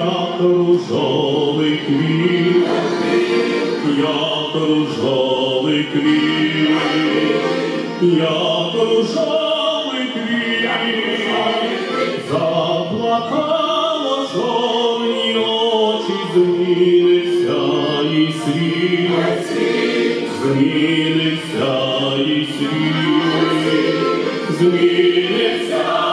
як ружовий квіт, як ружовий квіт, як ружовий квіт, заплакала жовні очі, змінився і світ, змінився і світ, змінився.